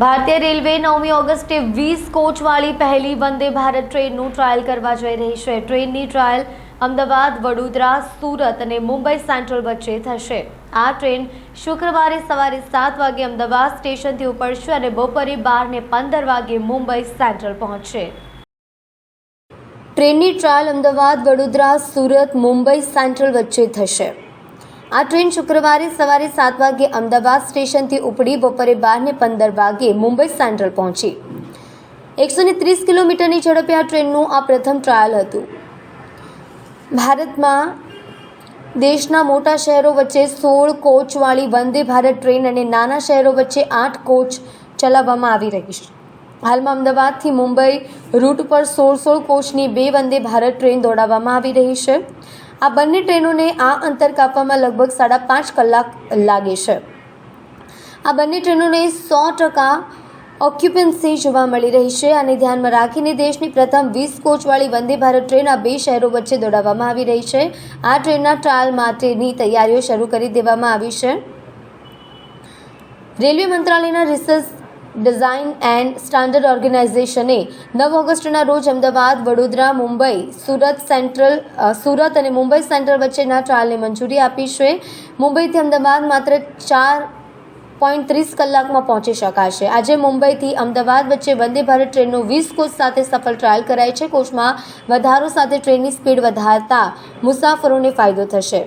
ભારતીય રેલવે નવમી ઓગસ્ટે વીસ કોચવાળી પહેલી વંદે ભારત ટ્રેનનું ટ્રાયલ કરવા જઈ રહી છે. ટ્રેનની ટ્રાયલ અમદાવાદ, વડોદરા, સુરત અને મુંબઈ સેન્ટ્રલ વચ્ચે થશે. આ ટ્રેન શુક્રવારે સવારે સાત વાગે અમદાવાદ સ્ટેશનથી ઉપડશે અને બપોરે બાર ને પંદર વાગે મુંબઈ સેન્ટ્રલ પહોંચશે. ટ્રેનની ટ્રાયલ અમદાવાદ, વડોદરા, સુરત, મુંબઈ સેન્ટ્રલ વચ્ચે થશે. આ ટ્રેન શુક્રવારે સવારે સાત વાગે અમદાવાદ સ્ટેશનથી ઉપડી બપોરે બાર ને પંદર વાગે મુંબઈ સેન્ટ્રલ પહોંચી. એકસો ને ત્રીસ કિલોમીટરની ઝડપે આ ટ્રેનનું આ પ્રથમ ટ્રાયલ હતું. ભારતમાં દેશના મોટા શહેરો વચ્ચે સોળ કોચવાળી વંદે ભારત ટ્રેન અને નાના શહેરો વચ્ચે આઠ કોચ ચલાવવામાં આવી રહી છે. હાલમાં અમદાવાદથી મુંબઈ રૂટ પર સોળ સોળ કોચની બે વંદે ભારત ટ્રેન દોડાવવામાં આવી રહી છે. આ બંને ટ્રેનોને આ અંતર કાપવામાં લગભગ સાડા પાંચ કલાક લાગે છે. આ બંને ટ્રેનોને સો ટકા ઓક્યુપન્સી જોવા મળી રહી છે અને ધ્યાનમાં રાખીને દેશની પ્રથમ વીસ કોચવાળી વંદે ભારત ટ્રેન આ બે શહેરો વચ્ચે દોડાવવામાં આવી રહી છે. આ ટ્રેનના ટ્રાયલ માટેની તૈયારીઓ શરૂ કરી દેવામાં આવી છે. રેલવે મંત્રાલયના રિસર્ચ ડિઝાઇન એન્ડ સ્ટાન્ડર્ડ ઓર્ગેનાઇઝેશને નવ ઓગસ્ટના રોજ અમદાવાદ, વડોદરા, મુંબઈ, સુરત સેન્ટ્રલ સુરત અને મુંબઈ સેન્ટ્રલ વચ્ચેના ટ્રાયલને મંજૂરી આપી છે. મુંબઈથી અમદાવાદ માત્ર ચાર પોઈન્ટ ત્રીસ કલાકમાં પહોંચી શકાશે. આજે મુંબઈથી અમદાવાદ વચ્ચે વંદે ભારત ટ્રેનનો વીસ કોચ સાથે સફળ ટ્રાયલ કરાય છે. કોચમાં વધારો સાથે ટ્રેનની સ્પીડ વધારતા મુસાફરોને ફાયદો થશે.